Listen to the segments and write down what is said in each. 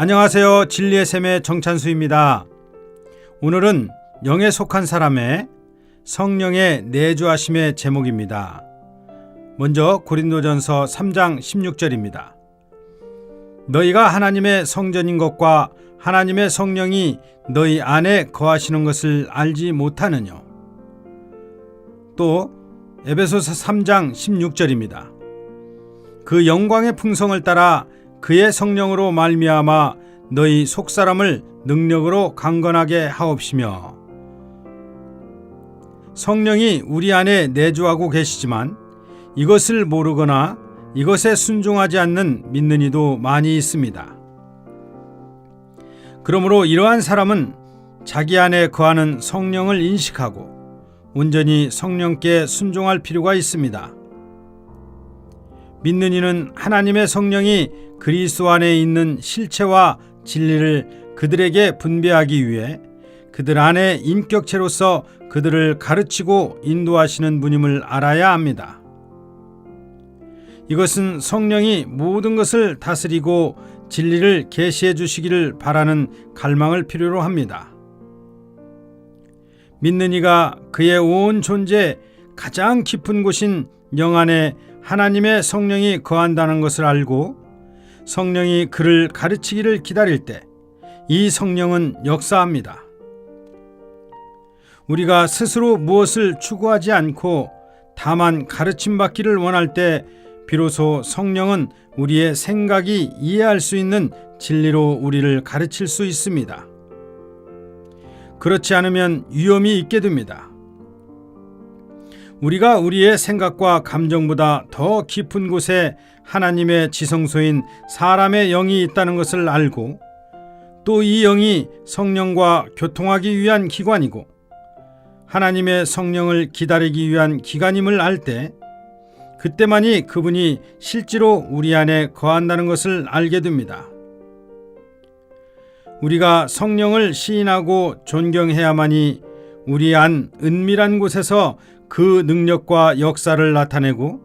안녕하세요. 진리의 샘의 정찬수입니다. 오늘은 영에 속한 사람의 성령의 내주하심의 제목입니다. 먼저 고린도전서 3장 16절입니다. 너희가 하나님의 성전인 것과 하나님의 성령이 너희 안에 거하시는 것을 알지 못하느뇨. 또 에베소서 3장 16절입니다. 그 영광의 풍성을 따라 그의 성령으로 말미암아 너희 속사람을 능력으로 강건하게 하옵시며 성령이 우리 안에 내주하고 계시지만 이것을 모르거나 이것에 순종하지 않는 믿는 이도 많이 있습니다. 그러므로 이러한 사람은 자기 안에 거하는 성령을 인식하고 온전히 성령께 순종할 필요가 있습니다. 믿는 이는 하나님의 성령이 그리스도 안에 있는 실체와 진리를 그들에게 분배하기 위해 그들 안에 인격체로서 그들을 가르치고 인도하시는 분임을 알아야 합니다. 이것은 성령이 모든 것을 다스리고 진리를 계시해 주시기를 바라는 갈망을 필요로 합니다. 믿는 이가 그의 온 존재 가장 깊은 곳인 영 안에 하나님의 성령이 거한다는 것을 알고 성령이 그를 가르치기를 기다릴 때 이 성령은 역사합니다. 우리가 스스로 무엇을 추구하지 않고 다만 가르침 받기를 원할 때 비로소 성령은 우리의 생각이 이해할 수 있는 진리로 우리를 가르칠 수 있습니다. 그렇지 않으면 위험이 있게 됩니다. 우리가 우리의 생각과 감정보다 더 깊은 곳에 하나님의 지성소인 사람의 영이 있다는 것을 알고 또 이 영이 성령과 교통하기 위한 기관이고 하나님의 성령을 기다리기 위한 기관임을 알 때 그때만이 그분이 실제로 우리 안에 거한다는 것을 알게 됩니다. 우리가 성령을 시인하고 존경해야만이 우리 안 은밀한 곳에서 그 능력과 역사를 나타내고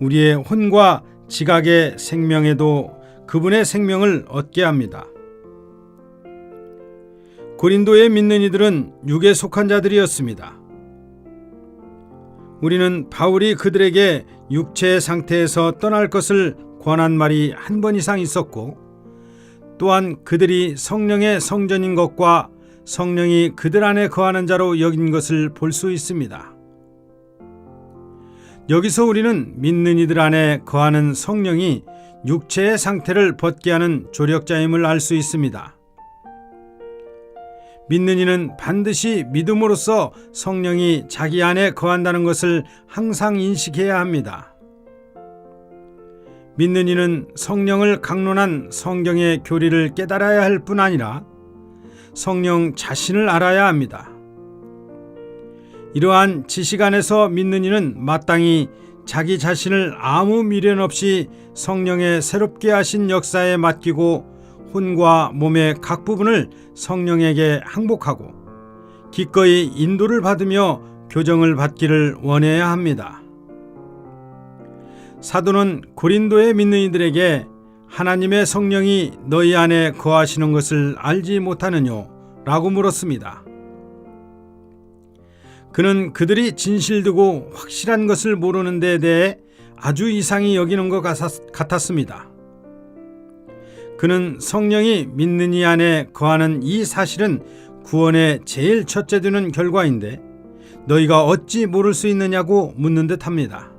우리의 혼과 지각의 생명에도 그분의 생명을 얻게 합니다. 고린도의 믿는 이들은 육에 속한 자들이었습니다. 우리는 바울이 그들에게 육체의 상태에서 떠날 것을 권한 말이 한 번 이상 있었고 또한 그들이 성령의 성전인 것과 성령이 그들 안에 거하는 자로 여긴 것을 볼 수 있습니다. 여기서 우리는 믿는 이들 안에 거하는 성령이 육체의 상태를 벗게 하는 조력자임을 알 수 있습니다. 믿는 이는 반드시 믿음으로써 성령이 자기 안에 거한다는 것을 항상 인식해야 합니다. 믿는 이는 성령을 강론한 성경의 교리를 깨달아야 할 뿐 아니라 성령 자신을 알아야 합니다. 이러한 지식 안에서 믿는 이는 마땅히 자기 자신을 아무 미련 없이 성령의 새롭게 하신 역사에 맡기고 혼과 몸의 각 부분을 성령에게 항복하고 기꺼이 인도를 받으며 교정을 받기를 원해야 합니다. 사도는 고린도에 믿는 이들에게 하나님의 성령이 너희 안에 거하시는 것을 알지 못하느뇨? 라고 물었습니다. 그는 그들이 진실되고 확실한 것을 모르는 데 대해 아주 이상히 여기는 것 같았습니다. 그는 성령이 믿는 이 안에 거하는 이 사실은 구원의 제일 첫째 되는 결과인데 너희가 어찌 모를 수 있느냐고 묻는 듯 합니다.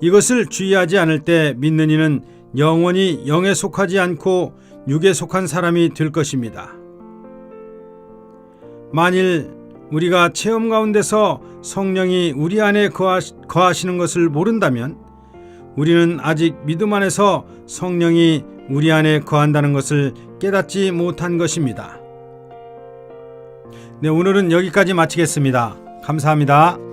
이것을 주의하지 않을 때 믿는 이는 영원히 영에 속하지 않고 육에 속한 사람이 될 것입니다. 만일 우리가 체험 가운데서 성령이 우리 안에 거하시는 것을 모른다면 우리는 아직 믿음 안에서 성령이 우리 안에 거한다는 것을 깨닫지 못한 것입니다. 네, 오늘은 여기까지 마치겠습니다. 감사합니다.